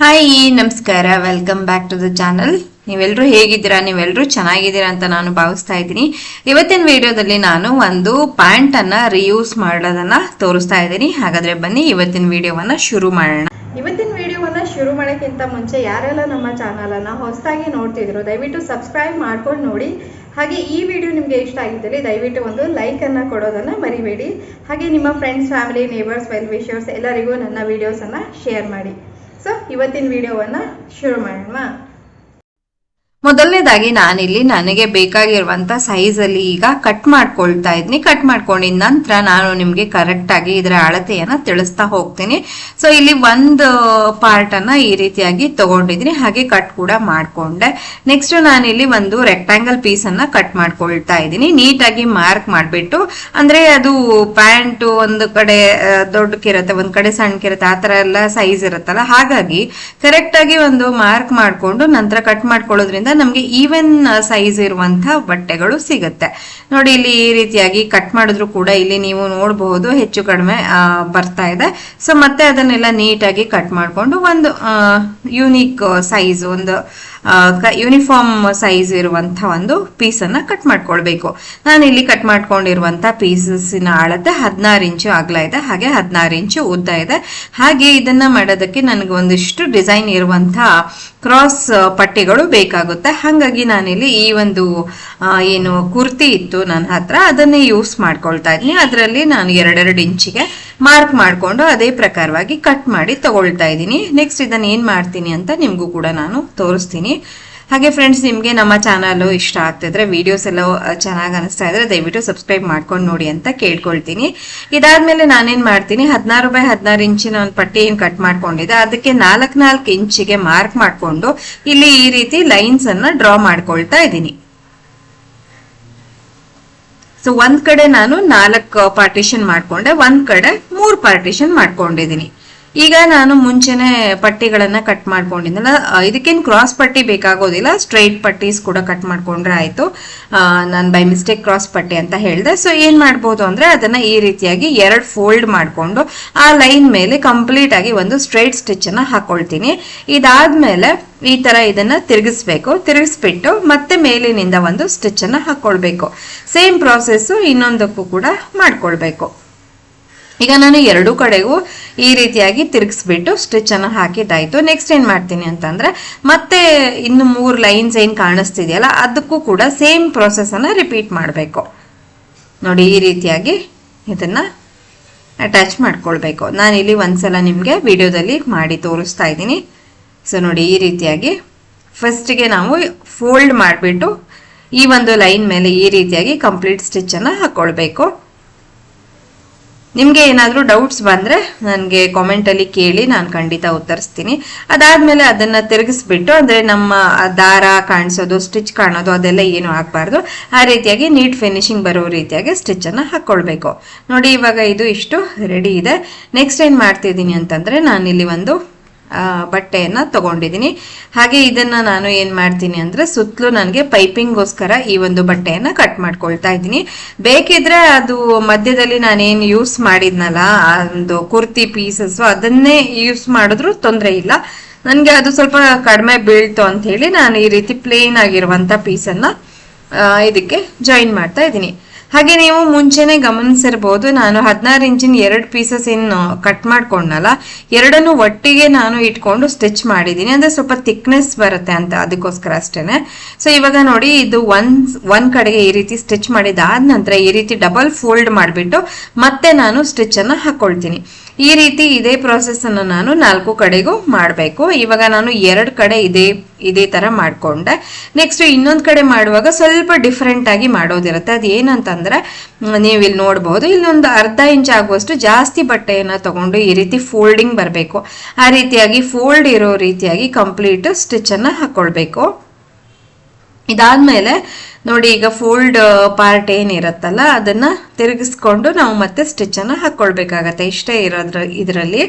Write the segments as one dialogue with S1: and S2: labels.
S1: Hi ನಮಸ್ಕಾರ. Welcome back to the channel ನೀವೆಲ್ಲರೂ ಹೇಗಿದ್ದೀರಾ? ನೀವೆಲ್ಲರೂ ಚೆನ್ನಾಗಿದ್ದೀರಾ ಅಂತ ನಾನು ಭಾವಿಸ್ತಾ ಇದ್ದೀನಿ. ಇವತ್ತಿನ ವಿಡಿಯೋದಲ್ಲಿ ನಾನು ಒಂದು ಪ್ಯಾಂಟ್ ಅನ್ನ ರಿಯೂಸ್ ಮಾಡೋದನ್ನ ತೋರಿಸ್ತಾ ಇದ್ದೀನಿ. ಹಾಗಾದ್ರೆ ಬನ್ನಿ, ಇವತ್ತಿನ ವಿಡಿಯೋವನ್ನ ಶುರು ಮಾಡೋಣ.
S2: ಇವತ್ತಿನ ವಿಡಿಯೋವನ್ನ ಶುರು ಮಾಡೋಕ್ಕಿಂತ ಮುಂಚೆ ಯಾರೆಲ್ಲ ನಮ್ಮ ಚಾನಲನ್ನು ಹೊಸದಾಗಿ ನೋಡ್ತಿದ್ರು ದಯವಿಟ್ಟು ಸಬ್ಸ್ಕ್ರೈಬ್ ಮಾಡ್ಕೊಂಡು ನೋಡಿ. ಹಾಗೆ ಈ ವಿಡಿಯೋ ನಿಮಗೆ ಇಷ್ಟ ಆಗಿದ್ದಲ್ಲಿ ದಯವಿಟ್ಟು ಒಂದು ಲೈಕನ್ನು ಕೊಡೋದನ್ನು ಮರಿಬೇಡಿ. ಹಾಗೆ ನಿಮ್ಮ friends family neighbours well wishers ಎಲ್ಲರಿಗೂ ನನ್ನ ವಿಡಿಯೋಸನ್ನು ಶೇರ್ ಮಾಡಿ. ಸೊ ಇವತ್ತಿನ ವಿಡಿಯೋವನ್ನು ಶುರು ಮಾಡೋಣ.
S1: ಮೊದಲನೇದಾಗಿ ನಾನಿಲ್ಲಿ ನನಗೆ ಬೇಕಾಗಿರುವಂಥ ಸೈಜಲ್ಲಿ ಈಗ ಕಟ್ ಮಾಡ್ಕೊಳ್ತಾ ಇದ್ದೀನಿ ಕಟ್ ಮಾಡ್ಕೊಂಡಿದ ನಂತರ ನಾನು ನಿಮಗೆ ಕರೆಕ್ಟಾಗಿ ಇದರ ಅಳತೆಯನ್ನ ತಿಳಿಸ್ತಾ ಹೋಗ್ತೀನಿ. ಸೊ ಇಲ್ಲಿ ಒಂದು ಪಾರ್ಟ್ ಅನ್ನ ಈ ರೀತಿಯಾಗಿ ತಗೊಂಡಿದ್ದೀನಿ ಹಾಗೆ ಕಟ್ ಕೂಡ ಮಾಡ್ಕೊಂಡೆ. ನೆಕ್ಸ್ಟ್ ನಾನಿಲ್ಲಿ ಒಂದು ರೆಕ್ಟಾಂಗಲ್ ಪೀಸ್ ಅನ್ನ ಕಟ್ ಮಾಡ್ಕೊಳ್ತಾ ಇದ್ದೀನಿ. ನೀಟಾಗಿ ಮಾರ್ಕ್ ಮಾಡ್ಬಿಟ್ಟು, ಅಂದ್ರೆ ಅದು ಪ್ಯಾಂಟ್ ಒಂದು ಕಡೆ ದೊಡ್ಡ ಕಿರುತ್ತೆ ಒಂದು ಕಡೆ ಸಣ್ಣಕಿರತ್ತೆ ಆ ಥರ ಎಲ್ಲ ಸೈಜ್ ಇರುತ್ತಲ್ಲ? ಹಾಗಾಗಿ ಕರೆಕ್ಟಾಗಿ ಒಂದು ಮಾರ್ಕ್ ಮಾಡ್ಕೊಂಡು ನಂತರ ಕಟ್ ಮಾಡ್ಕೊಳ್ಳೋದ್ರಿಂದ ನಮ್ಗೆ ಈವನ್ ಸೈಜ್ ಇರುವಂತಹ ಬಟ್ಟೆಗಳು ಸಿಗುತ್ತೆ. ನೋಡಿ, ಇಲ್ಲಿ ಈ ರೀತಿಯಾಗಿ ಕಟ್ ಮಾಡಿದ್ರು ಕೂಡ ಇಲ್ಲಿ ನೀವು ನೋಡಬಹುದು ಹೆಚ್ಚು ಕಡಿಮೆ ಬರ್ತಾ ಇದೆ. ಸೊ ಮತ್ತೆ ಅದನ್ನೆಲ್ಲ ನೀಟಾಗಿ ಕಟ್ ಮಾಡ್ಕೊಂಡು ಒಂದು ಯೂನಿಕ್ ಸೈಜ್ ಒಂದು ಯೂನಿಫಾರ್ಮ್ ಸೈಜ್ ಇರುವಂತ ಒಂದು ಪೀಸ್ ಅನ್ನ ಕಟ್ ಮಾಡ್ಕೊಳ್ಬೇಕು. ನಾನು ಇಲ್ಲಿ ಕಟ್ ಮಾಡ್ಕೊಂಡಿರುವಂತ ಪೀಸಸ್ಸಿನ ಅಳತೆ ಹದಿನಾರು ಇಂಚು ಅಗಲ ಇದೆ, ಹಾಗೆ ಹದಿನಾರು ಇಂಚು ಉದ್ದ ಇದೆ. ಹಾಗೆ ಇದನ್ನ ಮಾಡೋದಕ್ಕೆ ನನಗೆ ಒಂದಿಷ್ಟು ಡಿಸೈನ್ ಇರುವಂತ ಕ್ರಾಸ್ ಪಟ್ಟಿಗಳು ಬೇಕಾಗುತ್ತೆ. ಹಾಗಾಗಿ ನಾನಿಲ್ಲಿ ಈ ಒಂದು ಏನು ಕುರ್ತಿ ಇತ್ತು ನನ್ನ ಹತ್ರ, ಅದನ್ನೇ ಯೂಸ್ ಮಾಡ್ಕೊಳ್ತಾ ಇದ್ದೀನಿ. ಅದರಲ್ಲಿ ನಾನು ಎರಡೆರಡು ಇಂಚಿಗೆ ಮಾರ್ಕ್ ಮಾಡಿಕೊಂಡು ಅದೇ ಪ್ರಕಾರವಾಗಿ ಕಟ್ ಮಾಡಿ ತಗೊಳ್ತಾ ಇದ್ದೀನಿ. ನೆಕ್ಸ್ಟ್ ಇದನ್ನು ಏನು ಮಾಡ್ತೀನಿ ಅಂತ ನಿಮಗೂ ಕೂಡ ನಾನು ತೋರಿಸ್ತೀನಿ. ಹಾಗೆ ಫ್ರೆಂಡ್ಸ್ ನಿಮಗೆ ನಮ್ಮ ಚಾನಲು ಇಷ್ಟ ಆಗ್ತಿದ್ರೆ ವೀಡಿಯೋಸ್ ಎಲ್ಲ ಚೆನ್ನಾಗಿ ಅನಿಸ್ತಾ ಇದ್ರೆ ದಯವಿಟ್ಟು ಸಬ್ಸ್ಕ್ರೈಬ್ ಮಾಡ್ಕೊಂಡು ನೋಡಿ ಅಂತ ಕೇಳ್ಕೊಳ್ತೀನಿ. ಇದಾದ್ಮೇಲೆ ನಾನೇನು ಮಾಡ್ತೀನಿ, ಹದಿನಾರು ಬೈ ಹದಿನಾರು ಇಂಚಿನ ಒಂದು ಪಟ್ಟಿ ಏನು ಕಟ್ ಮಾಡ್ಕೊಂಡಿದ್ದೆ, ಅದಕ್ಕೆ ನಾಲ್ಕು ನಾಲ್ಕು ಇಂಚಿಗೆ ಮಾರ್ಕ್ ಮಾಡಿಕೊಂಡು ಇಲ್ಲಿ ಈ ರೀತಿ ಲೈನ್ಸ್ ಅನ್ನ ಡ್ರಾ ಮಾಡ್ಕೊಳ್ತಾ ಇದ್ದೀನಿ. ಸೊ ಒಂದು ಕಡೆ ನಾನು ನಾಲ್ಕು ಪಾರ್ಟಿಷನ್ ಮಾಡ್ಕೊಂಡೆ, ಒಂದು ಕಡೆ ಮೂರ್ ಪಾರ್ಟಿಷನ್ ಮಾಡ್ಕೊಂಡಿದ್ದೀನಿ. ಈಗ ನಾನು ಮುಂಚೆನೆ ಪಟ್ಟಿಗಳನ್ನ ಕಟ್ ಮಾಡ್ಕೊಂಡಿದ್ದಲ್ಲ ಇದಕ್ಕೇನು ಕ್ರಾಸ್ ಪಟ್ಟಿ ಬೇಕಾಗೋದಿಲ್ಲ ಸ್ಟ್ರೈಟ್ ಪಟ್ಟೀಸ್ ಕೂಡ ಕಟ್ ಮಾಡ್ಕೊಂಡ್ರೆ ಆಯ್ತು. ನಾನು ಬೈ ಮಿಸ್ಟೇಕ್ ಕ್ರಾಸ್ ಪಟ್ಟಿ ಅಂತ ಹೇಳಿದೆ. ಸೊ ಏನ್ ಮಾಡ್ಬೋದು ಅಂದ್ರೆ ಅದನ್ನ ಈ ರೀತಿಯಾಗಿ ಎರಡು ಫೋಲ್ಡ್ ಮಾಡಿಕೊಂಡು, ಆ ಲೈನ್ ಮೇಲೆ ಕಂಪ್ಲೀಟ್ ಆಗಿ ಒಂದು ಸ್ಟ್ರೈಟ್ ಸ್ಟಿಚ್ ಅನ್ನ ಹಾಕೊಳ್ತೀನಿ. ಇದಾದ್ಮೇಲೆ ಈ ತರ ಇದನ್ನ ತಿರುಗಿಸ್ಬೇಕು. ತಿರುಗಿಸ್ಬಿಟ್ಟು ಮತ್ತೆ ಮೇಲಿನಿಂದ ಒಂದು ಸ್ಟಿಚ್ ಅನ್ನ ಹಾಕೊಳ್ಬೇಕು. ಸೇಮ್ ಪ್ರಾಸೆಸ್ ಇನ್ನೊಂದಕ್ಕೂ ಕೂಡ ಮಾಡ್ಕೊಳ್ಬೇಕು. ಈಗ ನಾನು ಎರಡೂ ಕಡೆಗೂ ಈ ರೀತಿಯಾಗಿ ತಿರುಗಿಸ್ಬಿಟ್ಟು ಸ್ಟಿಚ್ ಹಾಕಿದ್ದಾಯಿತು. ನೆಕ್ಸ್ಟ್ ಏನು ಮಾಡ್ತೀನಿ ಅಂತಂದರೆ, ಮತ್ತೆ ಇನ್ನು ಮೂರು ಲೈನ್ಸ್ ಏನು ಕಾಣಿಸ್ತಿದೆಯಲ್ಲ, ಅದಕ್ಕೂ ಕೂಡ ಸೇಮ್ ಪ್ರೊಸೆಸನ್ನು ರಿಪೀಟ್ ಮಾಡಬೇಕು. ನೋಡಿ, ಈ ರೀತಿಯಾಗಿ ಇದನ್ನ ಅಟ್ಯಾಚ್ ಮಾಡ್ಕೊಳ್ಬೇಕು. ಇಲ್ಲಿ ಒಂದ್ಸಲ ನಿಮಗೆ ವಿಡಿಯೋದಲ್ಲಿ ಮಾಡಿ ತೋರಿಸ್ತಾ ಇದ್ದೀನಿ. ಸೊ ನೋಡಿ, ಈ ರೀತಿಯಾಗಿ ಫಸ್ಟಿಗೆ ನಾವು ಫೋಲ್ಡ್ ಮಾಡಿಬಿಟ್ಟು ಈ ಒಂದು ಲೈನ್ ಮೇಲೆ ಈ ರೀತಿಯಾಗಿ ಕಂಪ್ಲೀಟ್ ಸ್ಟಿಚ್ ಹಾಕ್ಕೊಳ್ಬೇಕು ನಿಮ್ಗೆ ಏನಾದರೂ ಡೌಟ್ಸ್ ಬಂದರೆ ನನಗೆ ಕಾಮೆಂಟಲ್ಲಿ ಕೇಳಿ ನಾನು ಖಂಡಿತ ಉತ್ತರಿಸ್ತೀನಿ. ಅದಾದಮೇಲೆ ಅದನ್ನು ತಿರುಗಿಸ್ಬಿಟ್ಟು ಅಂದರೆ ನಮ್ಮ ದಾರ ಕಾಣಿಸೋದು ಸ್ಟಿಚ್ ಕಾಣೋದು, ಅದೆಲ್ಲ ಏನು ಆಗಬಾರ್ದು. ಆ ರೀತಿಯಾಗಿ ನೀಟ್ ಫಿನಿಶಿಂಗ್ ಬರೋ ರೀತಿಯಾಗಿ ಸ್ಟಿಚ್ ಹಾಕ್ಕೊಳ್ಬೇಕು ನೋಡಿ ಇವಾಗ ಇದು ಇಷ್ಟು ರೆಡಿ ಇದೆ. ನೆಕ್ಸ್ಟ್ ಏನು ಮಾಡ್ತಿದ್ದೀನಿ ಅಂತಂದ್ರೆ ನಾನಿಲ್ಲಿ ಒಂದು ಬಟ್ಟೆಯನ್ನ ತಗೊಂಡಿದ್ದೀನಿ. ಹಾಗೆ ಇದನ್ನ ನಾನು ಏನು ಮಾಡ್ತೀನಿ ಅಂದ್ರೆ ಸುತ್ತಲೂ ನನಗೆ ಪೈಪಿಂಗ್ಗೋಸ್ಕರ ಈ ಒಂದು ಬಟ್ಟೆಯನ್ನ ಕಟ್ ಮಾಡ್ಕೊಳ್ತಾ ಇದ್ದೀನಿ. ಬೇಕಿದ್ರೆ ಅದು ಮಧ್ಯದಲ್ಲಿ ನಾನೇನು ಯೂಸ್ ಮಾಡಿದ್ನಲ್ಲ, ಆ ಒಂದು ಕುರ್ತಿ ಪೀಸಸ್ ಅದನ್ನೇ ಯೂಸ್ ಮಾಡಿದ್ರು ತೊಂದರೆ ಇಲ್ಲ. ನನಗೆ ಅದು ಸ್ವಲ್ಪ ಕಡಿಮೆ ಬೀಳ್ತು ಅಂತ ಹೇಳಿ ನಾನು ಈ ರೀತಿ ಪ್ಲೇನ್ ಆಗಿರುವಂತ ಪೀಸನ್ನ ಇದಕ್ಕೆ ಜಾಯಿನ್ ಮಾಡ್ತಾ ಇದ್ದೀನಿ. ಹಾಗೆ ನೀವು ಮುಂಚೆನೆ ಗಮನಿಸಿರ್ಬೋದು ನಾನು ಹದಿನಾರು ಇಂಚಿನ ಎರಡು ಪೀಸಸ್ ಏನು ಕಟ್ ಮಾಡ್ಕೊಂಡಲ್ಲ. ಎರಡನ್ನು ಒಟ್ಟಿಗೆ ನಾನು ಇಟ್ಕೊಂಡು ಸ್ಟಿಚ್ ಮಾಡಿದ್ದೀನಿ. ಅಂದ್ರೆ ಸ್ವಲ್ಪ ಥಿಕ್ನೆಸ್ ಬರುತ್ತೆ ಅಂತ ಅದಕ್ಕೋಸ್ಕರ ಅಷ್ಟೇನೆ. ಸೊ ಇವಾಗ ನೋಡಿ, ಇದು ಒನ್ ಒನ್ ಕಡೆಗೆ ಈ ರೀತಿ ಸ್ಟಿಚ್ ಮಾಡಿದಾದ ನಂತರ ಈ ರೀತಿ ಡಬಲ್ ಫೋಲ್ಡ್ ಮಾಡಿಬಿಟ್ಟು ಮತ್ತೆ ನಾನು ಸ್ಟಿಚ್ ಹಾಕ್ಕೊಳ್ತೀನಿ ಹಾಕೊಳ್ತೀನಿ. ಈ ರೀತಿ ಇದೇ ಪ್ರೊಸೆಸ್ ಅನ್ನು ನಾನು ನಾಲ್ಕು ಕಡೆಗೂ ಮಾಡಬೇಕು. ಇವಾಗ ನಾನು ಎರಡು ಕಡೆ ಇದೇ ಇದೇ ತರ ಮಾಡ್ಕೊಂಡೆ. ನೆಕ್ಸ್ಟ್ ಇನ್ನೊಂದು ಕಡೆ ಮಾಡುವಾಗ ಸ್ವಲ್ಪ ಡಿಫ್ರೆಂಟ್ ಆಗಿ ಮಾಡೋದಿರುತ್ತೆ. ಅದು ಏನಂತಂದ್ರೆ ನೀವು ಇಲ್ಲಿ ನೋಡಬಹುದು ಇಲ್ಲೊಂದು ಅರ್ಧ ಇಂಚ್ ಆಗುವಷ್ಟು ಜಾಸ್ತಿ ಬಟ್ಟೆಯನ್ನ ತಗೊಂಡು ಈ ರೀತಿ ಫೋಲ್ಡಿಂಗ್ ಬರಬೇಕು. ಆ ರೀತಿಯಾಗಿ ಫೋಲ್ಡ್ ಇರೋ ರೀತಿಯಾಗಿ ಕಂಪ್ಲೀಟ್ ಸ್ಟಿಚ್ ಅನ್ನ ಹಾಕೊಳ್ಬೇಕು. ಇದಾದ್ಮೇಲೆ ನೋಡಿ, ಈಗ ಫೋಲ್ಡ್ ಪಾರ್ಟ್ ಏನಿರುತ್ತಲ್ಲ, ಅದನ್ನ ತಿರುಗಿಸ್ಕೊಂಡು ನಾವು ಮತ್ತೆ ಸ್ಟಿಚ್ ಹಾಕ್ಕೊಳ್ಬೇಕಾಗತ್ತೆ ಇಷ್ಟೇ ಇರೋದ್ರ, ಇದರಲ್ಲಿ.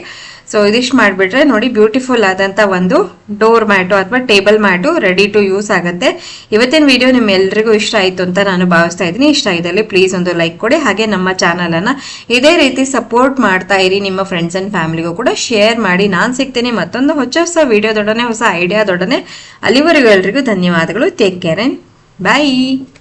S1: ಸೊ ಇದಿಷ್ಟು ಮಾಡಿಬಿಟ್ರೆ ನೋಡಿ ಬ್ಯೂಟಿಫುಲ್ ಆದಂತ ಒಂದು ಡೋರ್ ಮ್ಯಾಟು ಅಥವಾ table mat ready to use ಆಗುತ್ತೆ. ಇವತ್ತಿನ ವಿಡಿಯೋ ನಿಮ್ಮೆಲ್ಲರಿಗೂ ಇಷ್ಟ ಆಯಿತು ಅಂತ ನಾನು ಭಾವಿಸ್ತಾ ಇದ್ದೀನಿ. ಇಷ್ಟ ಆಗಿದ್ದಲ್ಲಿ ಪ್ಲೀಸ್ ಒಂದು ಲೈಕ್ ಕೊಡಿ. ಹಾಗೆ ನಮ್ಮ ಚಾನಲನ್ನು ಇದೇ ರೀತಿ ಸಪೋರ್ಟ್ ಮಾಡ್ತಾ ಇರಿ. ನಿಮ್ಮ ಫ್ರೆಂಡ್ಸ್ ಆ್ಯಂಡ್ ಫ್ಯಾಮಿಲಿಗೂ ಕೂಡ ಶೇರ್ ಮಾಡಿ. ನಾನು ಸಿಗ್ತೀನಿ ಮತ್ತೊಂದು ಹೊಸ ಹೊಸ ವಿಡಿಯೋದೊಡನೆ ಹೊಸ ಐಡಿಯಾದೊಡನೆ ಅಲ್ಲಿವರೆಗೂ ಎಲ್ರಿಗೂ ಧನ್ಯವಾದಗಳು. Take care Bye!